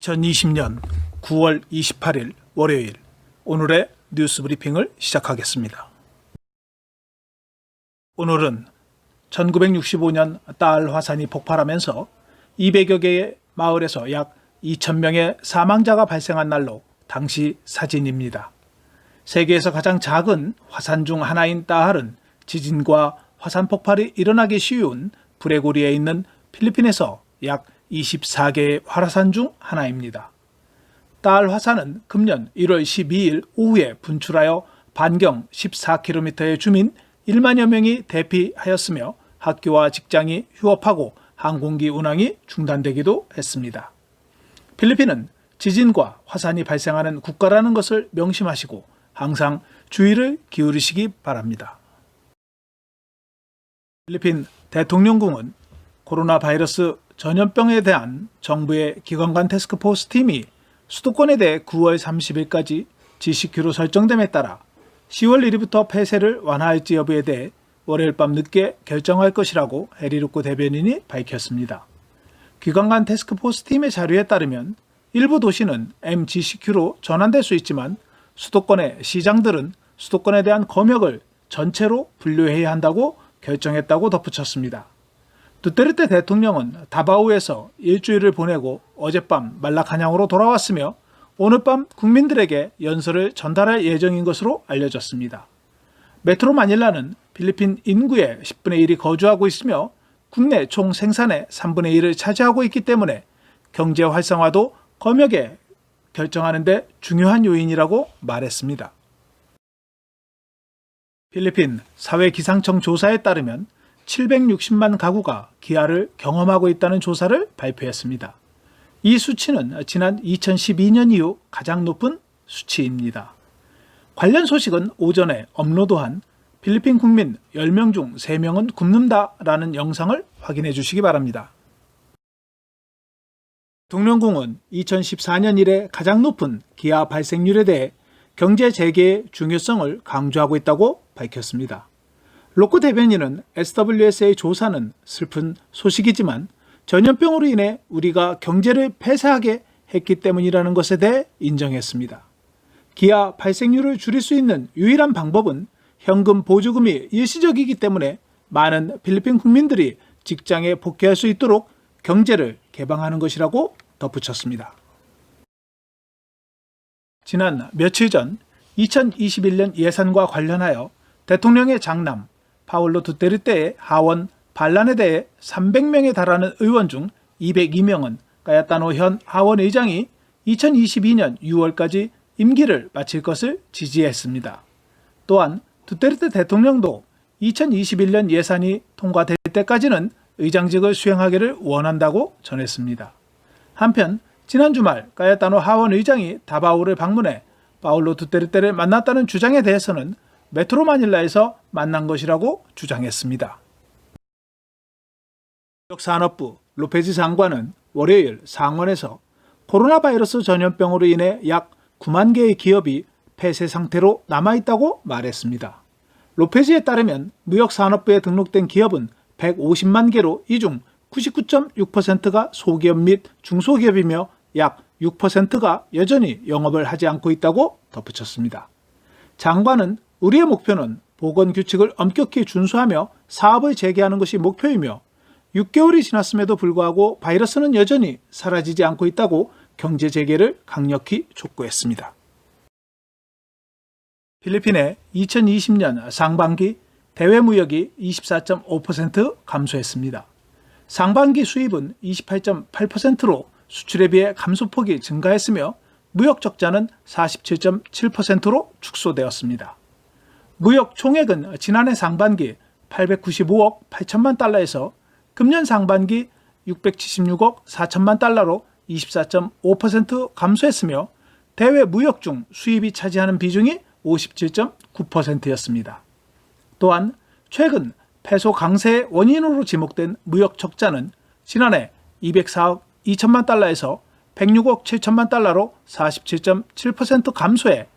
2020년 9월 28일 월요일 오늘의 뉴스 브리핑을 시작하겠습니다. 오늘은 1965년 딸 화산이 폭발하면서 200여 개의 마을에서 약 2,000명의 사망자가 발생한 날로 당시 사진입니다. 세계에서 가장 작은 화산 중 하나인 따할은 지진과 화산 폭발이 일어나기 쉬운 브레고리에 있는 필리핀에서 약 24개의 활화산 중 하나입니다. 딸 화산은 금년 1월 12일 오후에 분출하여 반경 14km의 주민 1만여 명이 대피하였으며 학교와 직장이 휴업하고 항공기 운항이 중단되기도 했습니다. 필리핀은 지진과 화산이 발생하는 국가라는 것을 명심하시고 항상 주의를 기울이시기 바랍니다. 필리핀 대통령궁은 코로나 바이러스 전염병에 대한 정부의 기관간 테스크포스 팀이 수도권에 대해 9월 30일까지 지시큐로 설정됨에 따라 10월 1일부터 폐쇄를 완화할지 여부에 대해 월요일 밤 늦게 결정할 것이라고 해리루코 대변인이 밝혔습니다. 기관간 테스크포스 팀의 자료에 따르면 일부 도시는 MGCQ로 전환될 수 있지만 수도권의 시장들은 수도권에 대한 검역을 전체로 분류해야 한다고 결정했다고 덧붙였습니다. 두테르테 대통령은 다바오에서 일주일을 보내고 어젯밤 말라카냥으로 돌아왔으며 오늘 밤 국민들에게 연설을 전달할 예정인 것으로 알려졌습니다. 메트로 마닐라는 필리핀 인구의 10분의 1이 거주하고 있으며 국내 총 생산의 3분의 1을 차지하고 있기 때문에 경제 활성화도 검역에 결정하는 데 중요한 요인이라고 말했습니다. 필리핀 사회기상청 조사에 따르면 760만 가구가 기아를 경험하고 있다는 조사를 발표했습니다. 이 수치는 지난 2012년 이후 가장 높은 수치입니다. 관련 소식은 오전에 업로드한 필리핀 국민 10명 중 3명은 굶는다라는 영상을 확인해 주시기 바랍니다. 동령궁은 2014년 이래 가장 높은 기아 발생률에 대해 경제 재개의 중요성을 강조하고 있다고 밝혔습니다. 로코 대변인은 SWS의 조사는 슬픈 소식이지만 전염병으로 인해 우리가 경제를 폐쇄하게 했기 때문이라는 것에 대해 인정했습니다. 기아 발생률을 줄일 수 있는 유일한 방법은 현금 보조금이 일시적이기 때문에 많은 필리핀 국민들이 직장에 복귀할 수 있도록 경제를 개방하는 것이라고 덧붙였습니다. 지난 며칠 전 2021년 예산과 관련하여 대통령의 장남 파울로 두테르테의 하원 반란에 대해 300명에 달하는 의원 중 202명은 까야타노 현 하원 의장이 2022년 6월까지 임기를 마칠 것을 지지했습니다. 또한 두테르테 대통령도 2021년 예산이 통과될 때까지는 의장직을 수행하기를 원한다고 전했습니다. 한편 지난 주말 까야타노 하원 의장이 다바오를 방문해 파울로 두테르테를 만났다는 주장에 대해서는 메트로 마닐라에서 만난 것이라고 주장했습니다. 산업부 로페즈 장관은 월요일 상원에서 코로나 바이러스 전염병으로 인해 약 9만 개의 기업이 폐쇄 상태로 남아있다고 말했습니다. 로페즈에 따르면 무역산업부에 등록된 기업은 150만 개로 이 중 99.6%가 소기업 및 중소기업이며 약 6%가 여전히 영업을 하지 않고 있다고 덧붙였습니다. 장관은 우리의 목표는 보건 규칙을 엄격히 준수하며 사업을 재개하는 것이 목표이며 6개월이 지났음에도 불구하고 바이러스는 여전히 사라지지 않고 있다고 경제 재개를 강력히 촉구했습니다. 필리핀의 2020년 상반기 대외 무역이 24.5% 감소했습니다. 상반기 수입은 28.8%로 수출에 비해 감소폭이 증가했으며 무역 적자는 47.7%로 축소되었습니다. 무역 총액은 지난해 상반기 895억 8천만 달러에서 금년 상반기 676억 4천만 달러로 24.5% 감소했으며 대외 무역 중 수입이 차지하는 비중이 57.9%였습니다. 또한 최근 peso 강세의 원인으로 지목된 무역 적자는 지난해 204억 2천만 달러에서 106억 7천만 달러로 47.7% 감소해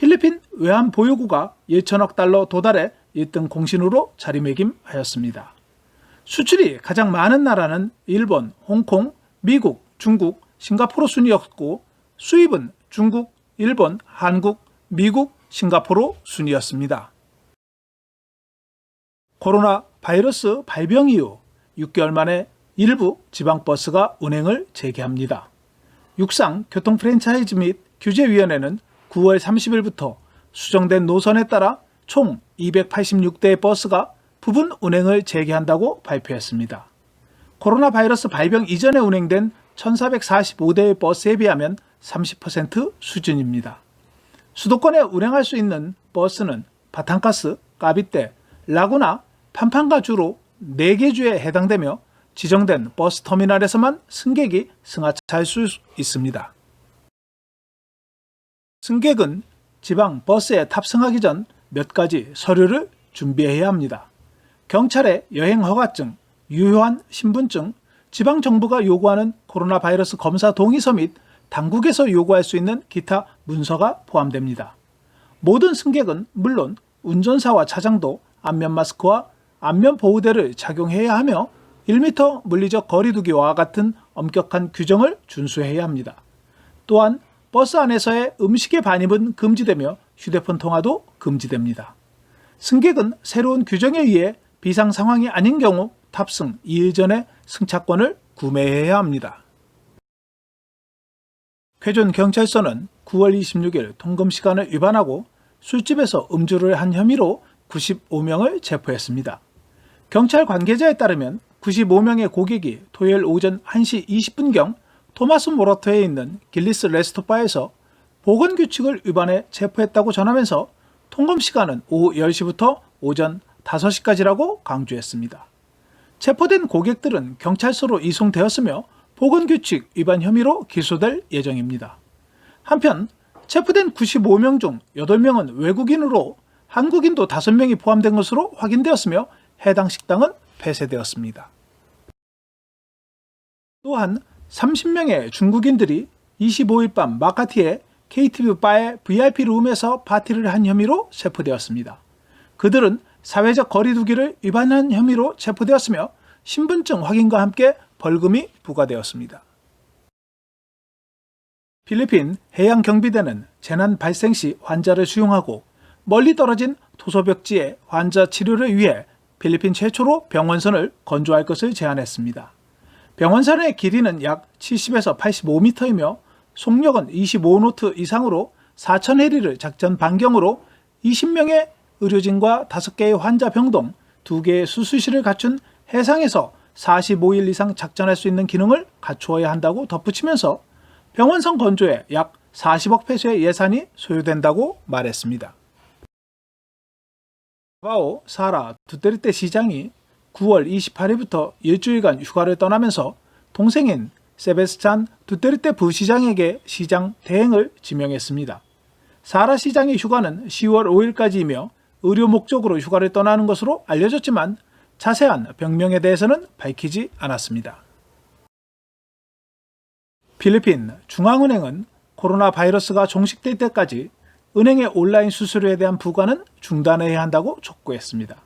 필리핀 외환 보유고가 1천억 달러 도달해 1등 공신으로 자리매김하였습니다. 수출이 가장 많은 나라는 일본, 홍콩, 미국, 중국, 싱가포르 순이었고 수입은 중국, 일본, 한국, 미국, 싱가포르 순이었습니다. 코로나 바이러스 발병 이후 6개월 만에 일부 지방버스가 운행을 재개합니다. 육상 교통 프랜차이즈 및 규제위원회는 9월 30일부터 수정된 노선에 따라 총 286대의 버스가 부분 운행을 재개한다고 발표했습니다. 코로나 바이러스 발병 이전에 운행된 1445대의 버스에 비하면 30% 수준입니다. 수도권에 운행할 수 있는 버스는 바탕가스, 까비떼, 라구나, 판판가 주로 4개 주에 해당되며 지정된 버스 터미널에서만 승객이 승하차할 수 있습니다. 승객은 지방 버스에 탑승하기 전 몇 가지 서류를 준비해야 합니다. 경찰의 여행 허가증, 유효한 신분증, 지방 정부가 요구하는 코로나 바이러스 검사 동의서 및 당국에서 요구할 수 있는 기타 문서가 포함됩니다. 모든 승객은 물론 운전사와 차장도 안면 마스크와 안면 보호대를 착용해야 하며 1m 물리적 거리두기와 같은 엄격한 규정을 준수해야 합니다. 또한 버스 안에서의 음식의 반입은 금지되며 휴대폰 통화도 금지됩니다. 승객은 새로운 규정에 의해 비상 상황이 아닌 경우 탑승 이전에 승차권을 구매해야 합니다. 쾌전 경찰서는 9월 26일 통금 시간을 위반하고 술집에서 음주를 한 혐의로 95명을 체포했습니다. 경찰 관계자에 따르면 95명의 고객이 토요일 오전 1시 20분경 토마스 모라토에 있는 길리스 레스토바에서 보건 규칙을 위반해 체포했다고 전하면서 통금 시간은 오후 10시부터 오전 5시까지라고 강조했습니다. 체포된 고객들은 경찰서로 이송되었으며 보건 규칙 위반 혐의로 기소될 예정입니다. 한편 체포된 95명 중 8명은 외국인으로 한국인도 5명이 포함된 것으로 확인되었으며 해당 식당은 폐쇄되었습니다. 또한 30명의 중국인들이 25일 밤 마카티의 KTV 바의 VIP 룸에서 파티를 한 혐의로 체포되었습니다. 그들은 사회적 거리두기를 위반한 혐의로 체포되었으며 신분증 확인과 함께 벌금이 부과되었습니다. 필리핀 해양경비대는 재난 발생 시 환자를 수용하고 멀리 떨어진 토소벽지에 환자 치료를 위해 필리핀 최초로 병원선을 건조할 것을 제안했습니다. 병원선의 길이는 약 70에서 85m이며 속력은 25노트 이상으로 4,000해리를 작전 반경으로 20명의 의료진과 5개의 환자 병동, 2개의 수술실을 갖춘 해상에서 45일 이상 작전할 수 있는 기능을 갖추어야 한다고 덧붙이면서 병원선 건조에 약 40억 페소의 예산이 소요된다고 말했습니다. 바오 사라 두테르테 시장이 9월 28일부터 일주일간 휴가를 떠나면서 동생인 세베스찬 두테르테 부시장에게 시장 대행을 지명했습니다. 사라 시장의 휴가는 10월 5일까지이며 의료 목적으로 휴가를 떠나는 것으로 알려졌지만 자세한 병명에 대해서는 밝히지 않았습니다. 필리핀 중앙은행은 코로나 바이러스가 종식될 때까지 은행의 온라인 수수료에 대한 부과는 중단해야 한다고 촉구했습니다.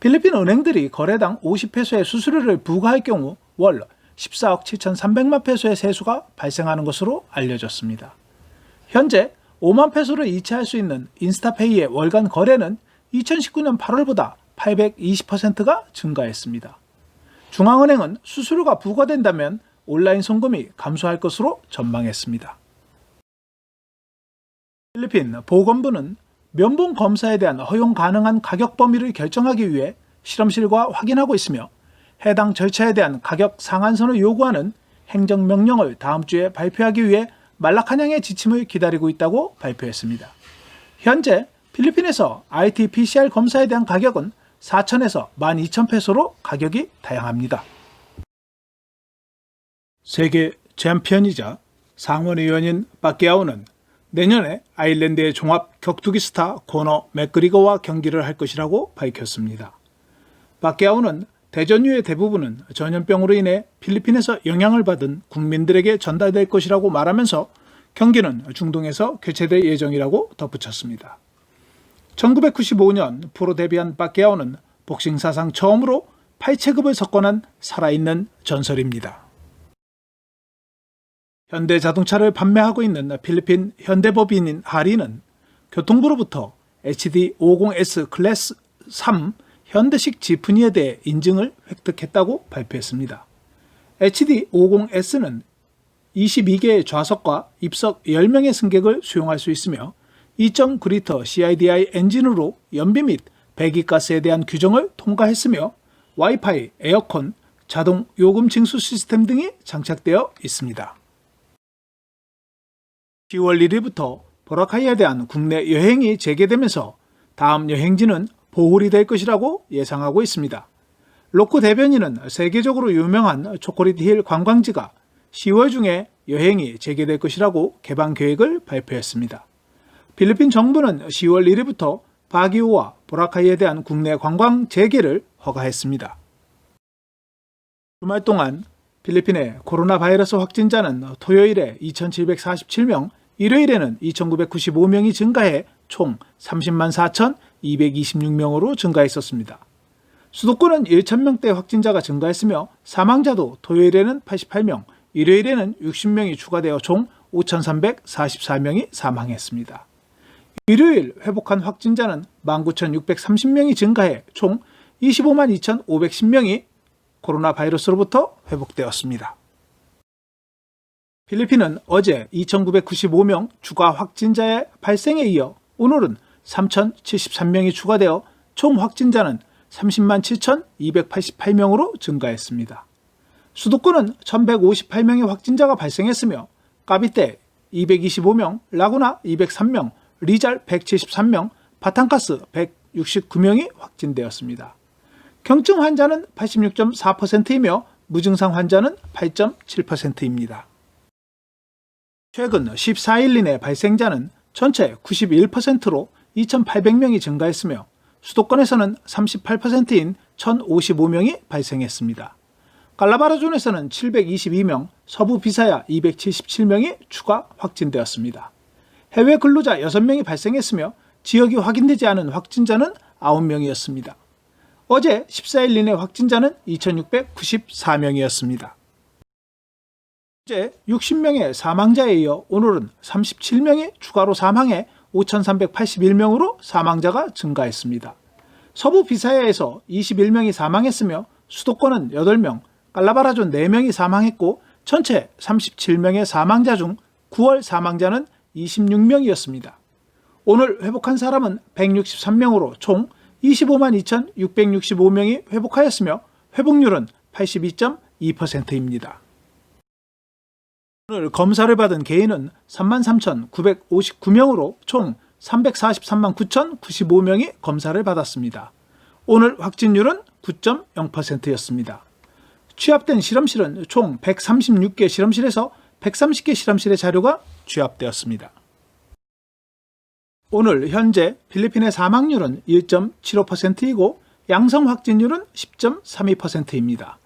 필리핀 은행들이 거래당 50페소의 수수료를 부과할 경우 월 14억 7,300만 페소의 세수가 발생하는 것으로 알려졌습니다. 현재 5만 페소를 이체할 수 있는 인스타페이의 월간 거래는 2019년 8월보다 820%가 증가했습니다. 중앙은행은 수수료가 부과된다면 온라인 송금이 감소할 것으로 전망했습니다. 필리핀 보건부는 면봉 검사에 대한 허용 가능한 가격 범위를 결정하기 위해 실험실과 확인하고 있으며 해당 절차에 대한 가격 상한선을 요구하는 행정명령을 다음 주에 발표하기 위해 말라카냥의 지침을 기다리고 있다고 발표했습니다. 현재 필리핀에서 RT-PCR 검사에 대한 가격은 4천에서 12,000페소로 가격이 다양합니다. 세계 챔피언이자 상원의원인 빠끼아오는 내년에 아일랜드의 종합 격투기 스타 코너 맥그리거와 경기를 할 것이라고 밝혔습니다. 빠끼아오는 대전유의 대부분은 전염병으로 인해 필리핀에서 영향을 받은 국민들에게 전달될 것이라고 말하면서 경기는 중동에서 개최될 예정이라고 덧붙였습니다. 1995년 프로 데뷔한 빠끼아오는 복싱 사상 처음으로 8체급을 석권한 살아있는 전설입니다. 현대 자동차를 판매하고 있는 필리핀 현대법인인 하리는 교통부로부터 HD50S 클래스 3 현대식 지프니에 대해 인증을 획득했다고 발표했습니다. HD50S는 22개의 좌석과 입석 10명의 승객을 수용할 수 있으며 2.9리터 CIDI 엔진으로 연비 및 배기가스에 대한 규정을 통과했으며 와이파이, 에어컨, 자동 요금 징수 시스템 등이 장착되어 있습니다. 10월 1일부터 보라카이에 대한 국내 여행이 재개되면서 다음 여행지는 보홀이 될 것이라고 예상하고 있습니다. 로코 대변인은 세계적으로 유명한 초콜릿 힐 관광지가 10월 중에 여행이 재개될 것이라고 개방 계획을 발표했습니다. 필리핀 정부는 10월 1일부터 바기우와 보라카이에 대한 국내 관광 재개를 허가했습니다. 주말 동안 필리핀의 코로나 바이러스 확진자는 토요일에 2,747명, 일요일에는 2,995명이 증가해 총 30만 4,226명으로 증가했었습니다. 수도권은 1,000명대 확진자가 증가했으며 사망자도 토요일에는 88명, 일요일에는 60명이 추가되어 총 5,344명이 사망했습니다. 일요일 회복한 확진자는 19,630명이 증가해 총 25만 2,510명이 코로나 바이러스로부터 회복되었습니다. 필리핀은 어제 2,995명 추가 확진자의 발생에 이어 오늘은 3,073명이 추가되어 총 확진자는 30만 7,288명으로 증가했습니다. 수도권은 1,158명의 확진자가 발생했으며 까비떼 225명, 라구나 203명, 리잘 173명, 바탕가스 169명이 확진되었습니다. 경증 환자는 86.4%이며 무증상 환자는 8.7%입니다. 최근 14일 이내 발생자는 전체 91%로 2,800명이 증가했으며 수도권에서는 38%인 1,055명이 발생했습니다. 갈라바라존에서는 722명, 서부 비사야 277명이 추가 확진되었습니다. 해외 근로자 6명이 발생했으며 지역이 확인되지 않은 확진자는 9명이었습니다. 어제 14일 이내 확진자는 2,694명이었습니다. 현재 60명의 사망자에 이어 오늘은 37명이 추가로 사망해 5,381명으로 사망자가 증가했습니다. 서부 비사야에서 21명이 사망했으며 수도권은 8명, 깔라바라존 4명이 사망했고 전체 37명의 사망자 중 9월 사망자는 26명이었습니다. 오늘 회복한 사람은 163명으로 총 25만 2,665명이 회복하였으며 회복률은 82.2%입니다. 오늘 검사를 받은 개인은 33,959명으로 총 343만 9,095명이 검사를 받았습니다. 오늘 확진율은 9.0%였습니다. 취합된 실험실은 총 136개 실험실에서 130개 실험실의 자료가 취합되었습니다. 오늘 현재 필리핀의 사망률은 1.75%이고 양성 확진율은 10.32%입니다.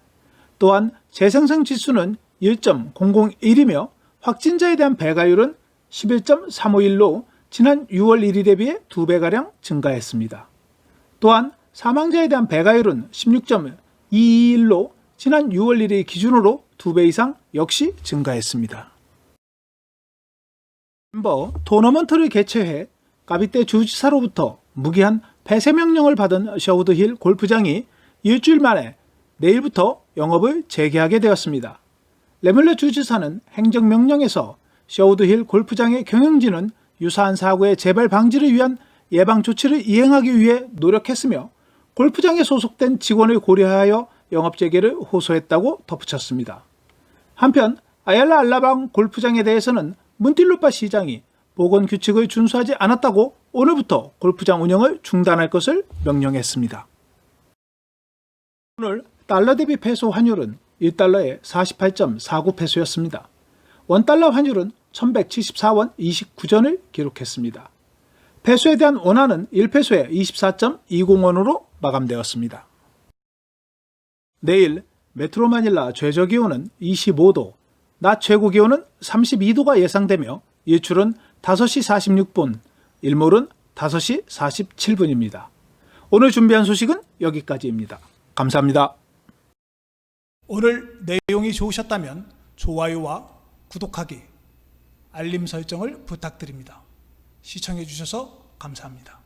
또한 재생성 지수는 1.001이며 확진자에 대한 배가율은 11.351로 지난 6월 1일에 비해 2배가량 증가했습니다. 또한 사망자에 대한 배가율은 16.221로 지난 6월 1일 기준으로 2배 이상 역시 증가했습니다. 멤버 토너먼트를 개최해 까비떼 주지사로부터 무기한 폐쇄 명령을 받은 셔우드힐 골프장이 일주일 만에 내일부터 영업을 재개하게 되었습니다. 레물레 주지사는 행정명령에서 셔우드힐 골프장의 경영진은 유사한 사고의 재발 방지를 위한 예방 조치를 이행하기 위해 노력했으며 골프장에 소속된 직원을 고려하여 영업 재개를 호소했다고 덧붙였습니다. 한편 아얄라 알라방 골프장에 대해서는 문틸루파 시장이 보건 규칙을 준수하지 않았다고 오늘부터 골프장 운영을 중단할 것을 명령했습니다. 오늘 달러 대비 페소 환율은 1달러에 48.49페소였습니다. 원달러 환율은 1174원 29전을 기록했습니다. 페소에 대한 원화는 1페소에 24.20원으로 마감되었습니다. 내일 메트로 마닐라 최저 기온은 25도, 낮 최고 기온은 32도가 예상되며 일출은 5시 46분, 일몰은 5시 47분입니다. 오늘 준비한 소식은 여기까지입니다. 감사합니다. 오늘 내용이 좋으셨다면 좋아요와 구독하기, 알림 설정을 부탁드립니다. 시청해 주셔서 감사합니다.